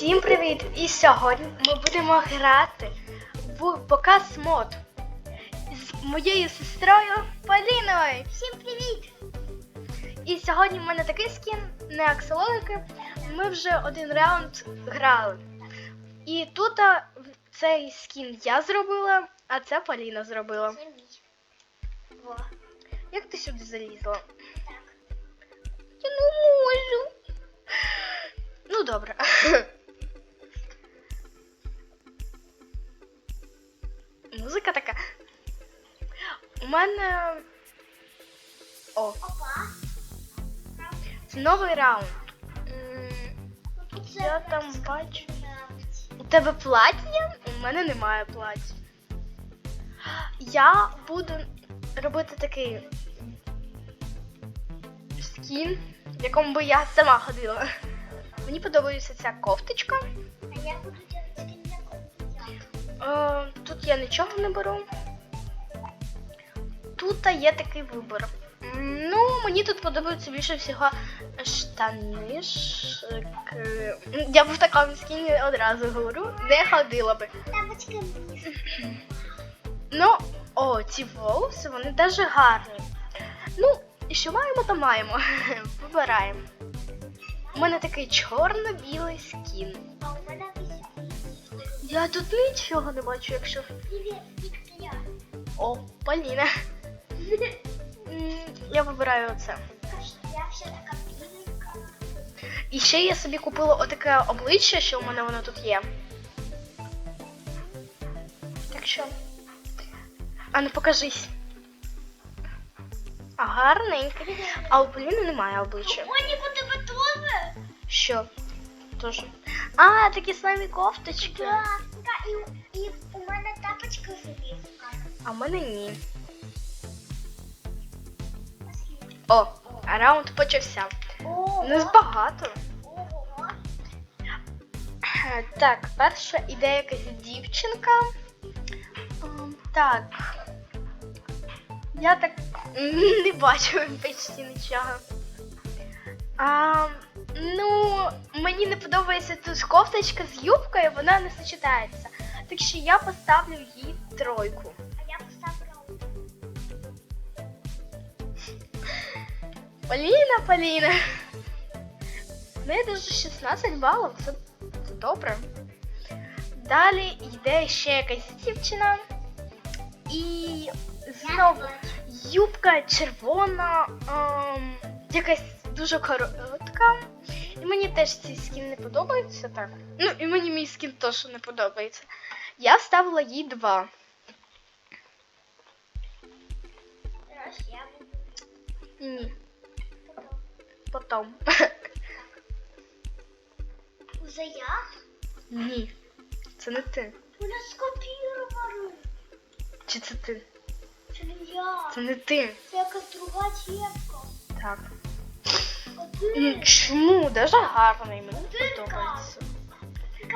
Всім привіт! І сьогодні ми будемо грати в показ мод з моєю сестрою Поліною. Всім привіт! І сьогодні в мене такий скін, не аксолотики. Ми вже один раунд грали. І тут цей скін я зробила, а це Поліна зробила. Во. Як ти сюди залізла? Так. Я не можу. Ну добре. Музика така. У мене. О, Опа. це новий раунд. Я там бачу. У тебе плаття? У мене немає плаття. Я буду робити такий скін, в якому би я сама ходила. Мені подобається ця кофточка. А я буду Е, тут я нічого не беру. Тут є такий вибір. Ну, мені тут подобаються більше всього штанишки. М, Я б в такому скіні одразу говорю, не ходила би. Тапочка вниз. Ну, о, ці волоси, вони дуже гарні. Ну, і що маємо, то маємо. Вибираємо. У мене такий чорно-білий скін. А у мене. Я тут нічого не бачу, якщо. О, Поліна. Я вибираю оце. І ще я собі купила отаке обличчя, що у мене воно тут є. Так що. А ну покажись. А гарненький. А у Поліни немає обличчя. Ой, у тебе теж? Що? Тоже. А, такі самі кофточки. Да. Да, і, і у мене тапочка залізка. А в мене ні. О, а раунд почався. Ого. Не збагато. Ого. Е, Так, перша іде якась дівчинка. Ем, Так. Я так не бачу почти нічого. А, ну, мені не подобається тут кофточка з юбкою, вона не сочетається. Так що я поставлю їй тройку. А я поставлю. Поліна, Поліна. В неї даже 16 балів, це, це добре. Далі йде ще якась дівчина. І знову юбка червона, ем, якась дуже коротка. І мені теж цей скін не подобається так. Ну, і мені мій скін теж не подобається. Я ставила їй два. Ні, Потом. Уже я? Ні. Це не ти. Мене скопірували. Чи це ти? Це не я. Це не ти. Це якась друга тєпка. Так. Ну, чому? Даже гарний, мені подобається.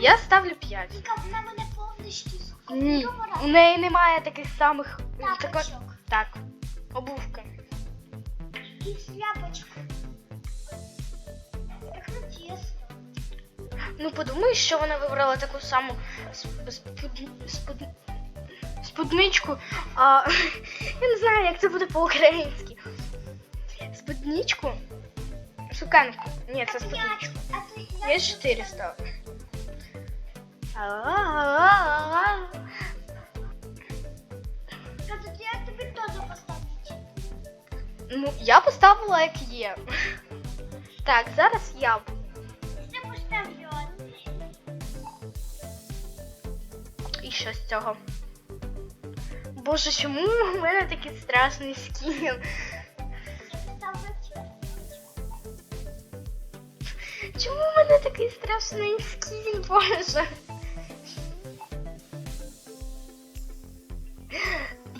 Я ставлю 5. Віка, вона мене повністю Ні, у неї немає таких самих Тапочок. Так, обувки. І шляпочку. Як не тісно. Ну подумай, що вона вибрала таку саму сп- спуд- спуд- спудничку. А, я не знаю, як це буде по-українськи. Спудничку? Суканку. Ні, це спудничку. А ти Я 4 ставлю. А-а-а-а-а. А тоді я тобі теж поставлю. Ну, я поставила як є. Так, зараз я. Я поставлю. І що з цього? Боже, чому у мене такий страшний скін? Такий страшний скін, боже?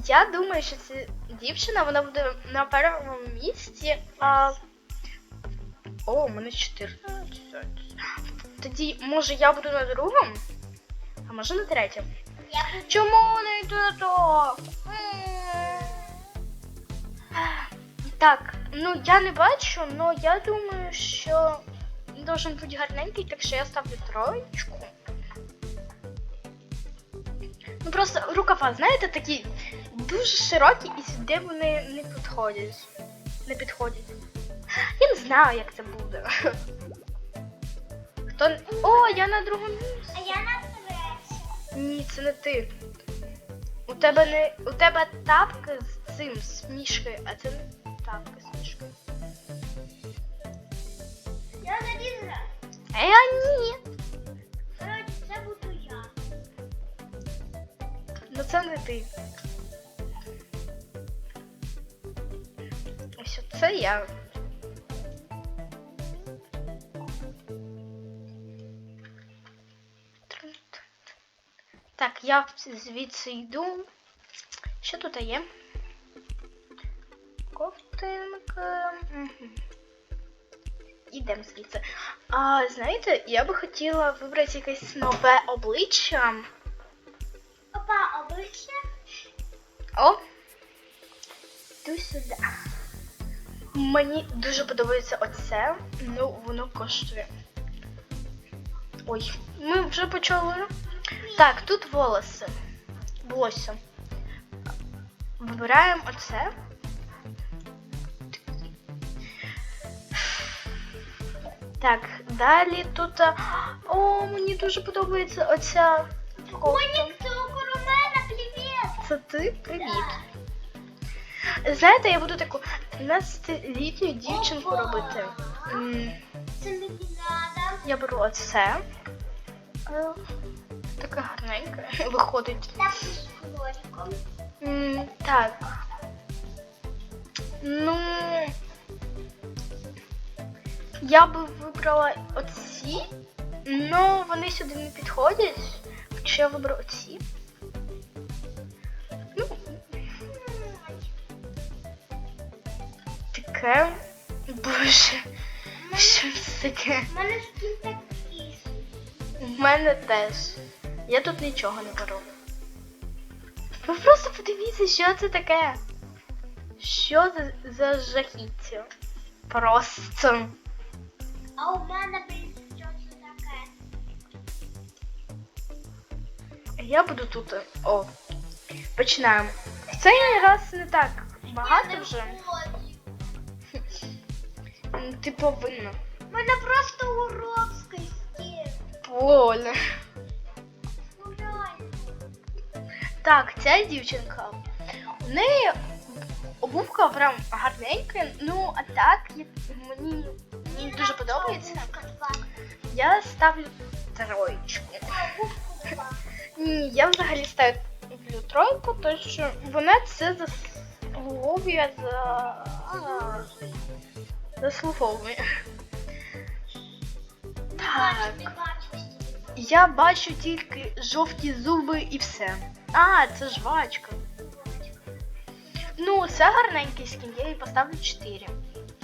Я думаю, що ця дівчина вона буде на першому місці. А... О, у мене 14. Тоді, може, я буду на другому? А може на третьому? Я Чому не йде так? М. Так, ну я не бачу, але я думаю, що должен бути гарненький, так що я ставлю троєчку. Ну просто рукава, знаєте, такі дуже широкі і сюди вони не підходять. Не підходять. Я не знаю, як це буде. Хто. О, я на другому місці. А я на третьому. Ні, це не ти. У тебе не. У тебе тапки з цим, з мішкою, а це не тапки А я ні. Коротше, це буду я. Ну це не ти. Ось це я. Так, я звідси йду. Що тут є? Ковтинка. Мгм. Ідемо звідси. А знаєте, я би хотіла вибрати якесь нове обличчя. Опа, обличчя. О! Йду сюди. Мені дуже подобається оце. Ну, воно коштує. Ой, ми вже почали. Так, тут волоси. Волосся. Вибираємо оце. Так, далі тут. О, мені дуже подобається оця. Моник, це около мене, привіт. Це ти? Привіт. Знаєте, я буду таку 13-літню дівчинку Опа. робити. Це мені надо. Я беру оце. Така гарненька виходить. Так, з хлориком. Так. Ну. Я би вибрала оці, але вони сюди не підходять. Якщо я виберу оці. Ну, таке. Боже. Що це таке? У мене скін такий. В мене теж. Я тут нічого не беру. Ви просто подивіться, що це таке. Що це за жахіття? Просто. А у мене, блін, що це таке? Я буду тут. О. Починаємо. В цей раз не так багато вже. Ти повинна. У мене просто уровський скін. Поля. Ну реально. Так, ця дівчинка. У неї обувка прям гарненька, ну а так мені, мені дуже подобається. Я ставлю троєчку. Ні, я взагалі ставлю тройку, тому що вона це заслуговує за. заслуговує. Так. Я бачу тільки жовті зуби і все. А, це жвачка. Ну, це гарненький скін, я їй поставлю 4.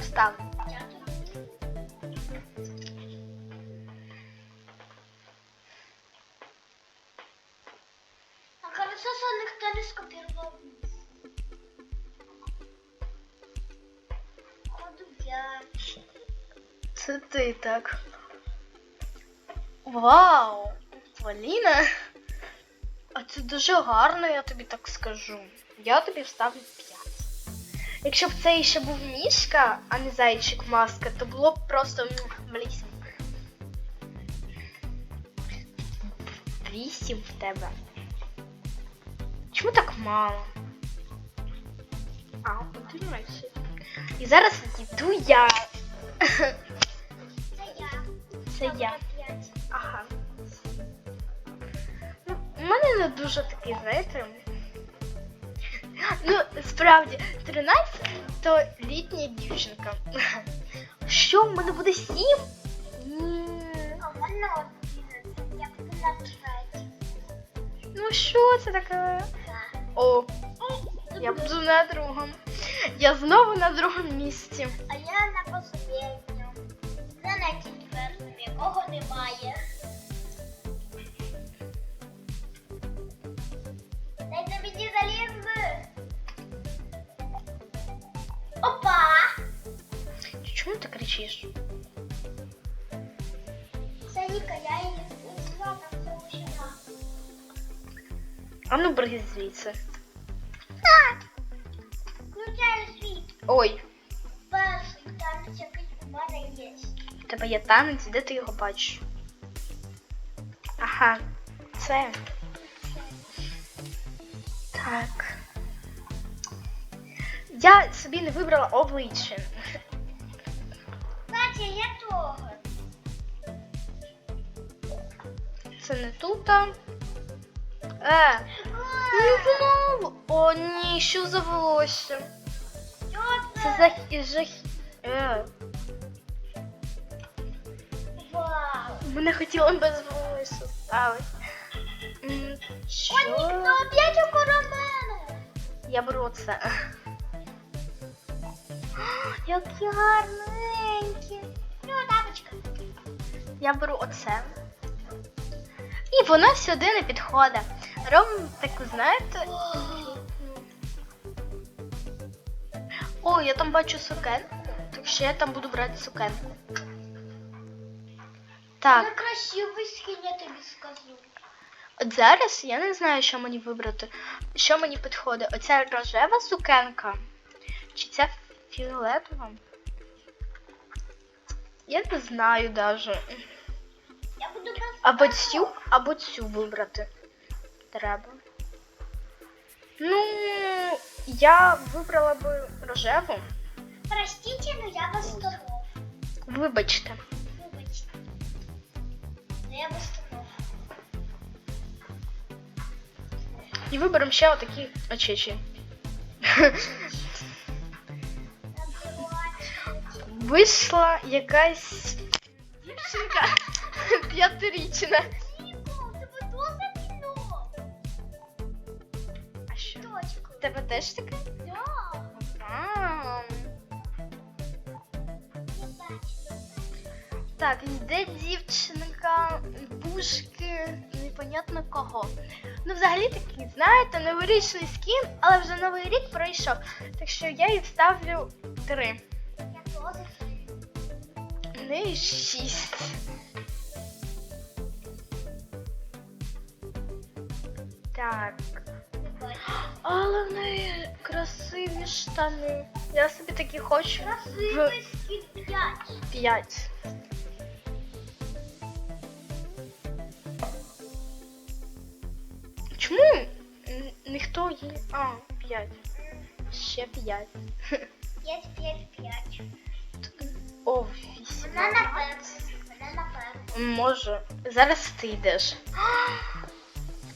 Ставлю. А хорошо, що ніхто не скопірував. Ходу я. Це ти так. Вау! Поліна! А це дуже гарно, я тобі так скажу. Я тобі вставлю 5. Якщо б це ще був мішка, а не зайчик маска, то було б просто м, блісім. Вісім в тебе. Чому так мало? А, подивайся. І зараз йду я. Це я. Це я. Ага. Ну, у мене не дуже такий, знаєте. Ну, справді, 13 то літня дівчинка. Що, в мене буде 7? Ні. А в мене одинадцять. Я буду на третій. Ну що це таке? О, я буду на другому. Я знову на другому місці. А я на последньому. Не на четвертому, якого немає. Дайте мені залізти. Опа! Чому ти кричиш? А ну бери звідси. Так. Включаю світ. Ой, Перший танець, який у мене є. у тебе є танець, де ти його бачиш? Ага, це. Так. Я собі не вибрала обличчя. Катя, я того. Це не тут. Е, знову. О, ні, що за волосся? Що Це це? за жах. Е, Вау. мене хотіли без волосся ставити. М, Що? О, ніхто опять около мене. Я беру це. Які гарненькі. Ну, тапочка. Я беру оце. І воно сюди не підходить. Робимо таку, знаєте. О, я там бачу сукенку. Так що я там буду брати сукенку. Ну, Так, красивий скін, я тобі скажу. от зараз я не знаю, що мені вибрати. Що мені підходить? Оця рожева сукенка? Чи ця фіолетова? Я не знаю даже. Я буду. Або цю, або цю вибрати. Треба. Ну, я вибрала би рожеву. Простите, но я без штанов. Вибачте. Вибачте. Но я без штанов. І виберемо ще отакі очечі. Вийшла якась дівчинка п'ятирічна. Тебе теж таке? Да. Не бачу. Так, йде дівчинка, бушки, непонятно кого. Ну, взагалі такий, знаєте, новорічний скін, але вже новий рік пройшов. Так що я їй ставлю три. Я тоже. Шість. Так. Але в неї красиві штани. Я собі такі хочу. 5. В п'ять. Чому ніхто її. А, п'ять. Ще п'ять. 5, 5, 5. О, вісім. Вона на напевно. Вона на напевно. Може. Зараз ти йдеш.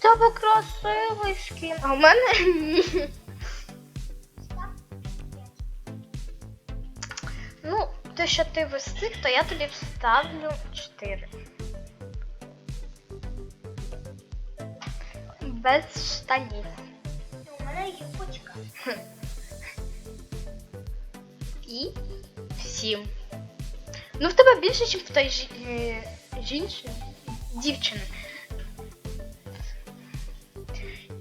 Тебе красивий скін. А в мене ні. Ну, те, що ти встиг, то я тобі вставлю 4. Без штанів. У мене юбочка. І 7. Ну, в тебе більше, ніж в той е, жінці, дівчини.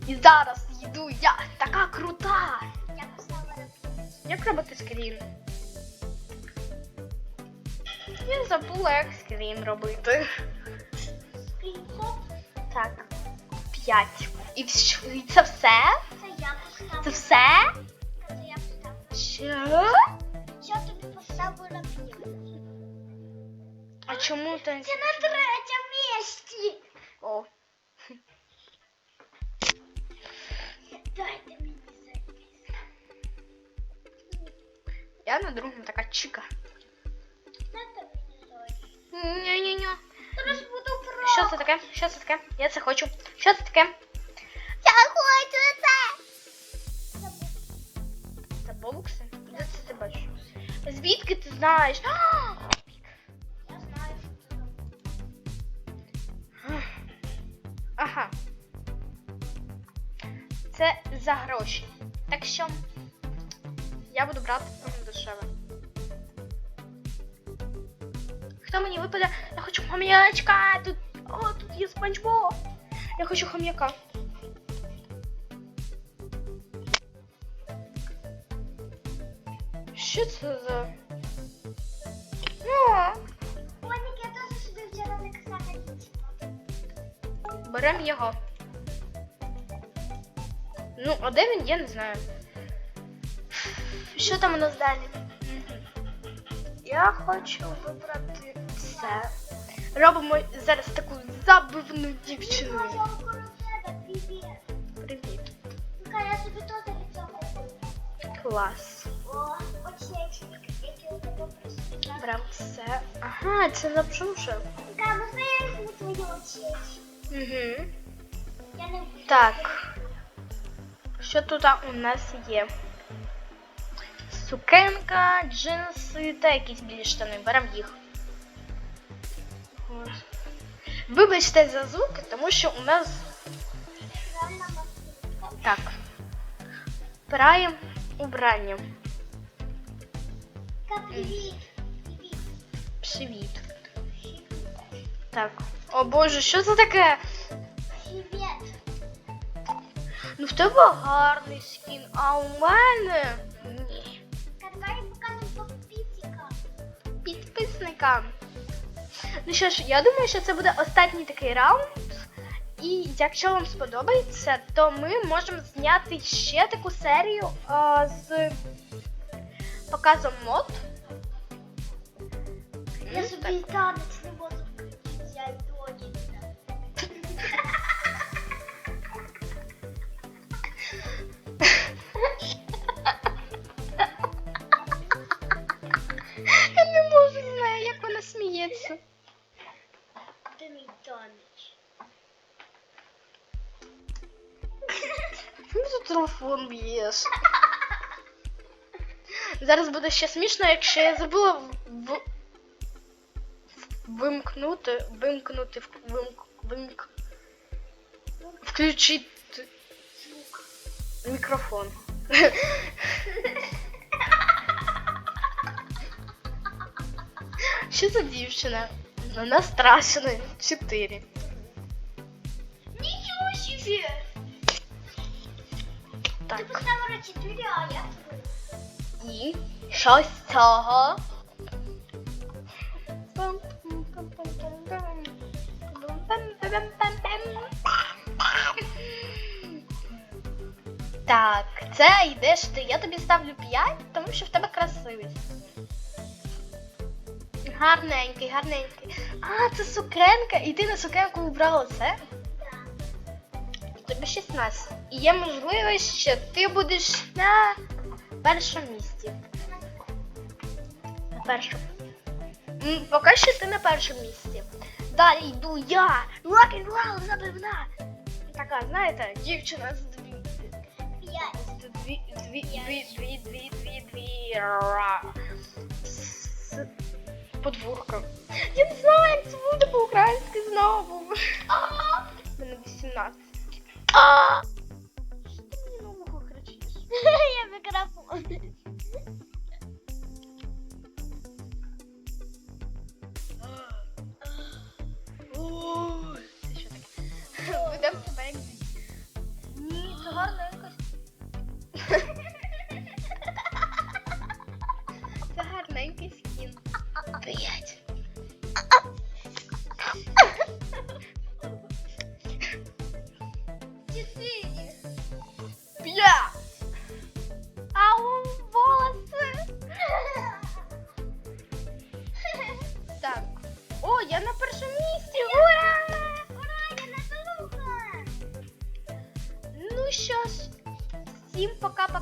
І зараз йду я така крута. Я поставила на 5. Як робити скрін? Я забула, як скрін робити. Так, 5. І це все? Це я поставила. Це все? Це я поставила. Що? Я тобі поставила на 5. А чому ти? Це на третьому місці. О, я на другому така чика. Ні-ні-ні. Що це таке? Що це таке? Я це хочу. Що це таке? Я хочу це. Це бокси? Де це ти бачиш? Звідки ти знаєш? Я знаю, що це. Ага. Це за гроші. Так що я буду брати саме дешеве. Хто мені випаде? Я хочу хом'ячка! Тут. О, тут є спанч Боб! Я хочу хом'яка. Що це за. О, Моніка, я теж собі вчора заказала беремо його. Ну, а де він, я не знаю. Що там у нас далі? Я хочу вибрати це. Робимо зараз таку забивну дівчину. Привіт. Я цього куплю. Клас. Беремо це. Ага, це очечки? Угу. Так. Що тут у нас є? Сукенка, джинси та якісь білі штани. Беремо їх. Ось. Вибачте за звуки, тому що у нас так. Праємо убрання. Привіт. Привіт. Так. О боже, що це таке? Привіт. Ну в тебе гарний скін, а у мене підписникам. Ну що ж, я думаю, що це буде останній такий раунд. І якщо вам сподобається, то ми можемо зняти ще таку серію а, з показом мод. Я собі танець Зараз буде ще смішно, якщо я забула в... вимкнути, вимкнути, вимк, вимк, включити Звук. мікрофон. Що за дівчина? Вона страшна. Чотири. Нічого собі. Ти Так. поставила 4, а я. І що з цього? Так, це йдеш ти. Я тобі ставлю 5, тому що в тебе красивість. Гарненький, гарненький. А, це сукенка, і ти на сукенку вибрала це? Тобі 16. І є можливість, що ти будеш на першому. Першому. Поки що ти на першому місці. Далі йду я. Рок-н-рол забивна. Така, знаєте, дівчина з дві. Дві, дві, дві, дві, дві, дві, дві. подвурка. Я не знаю, як це буде по-українськи знову. Мене 18. Що ти мені на вухо кричиш? Я мікрофон.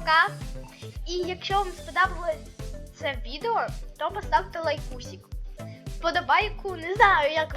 Пока-пока. І якщо вам сподобалось це відео, то поставте лайкусик. Вподобайку, не знаю, як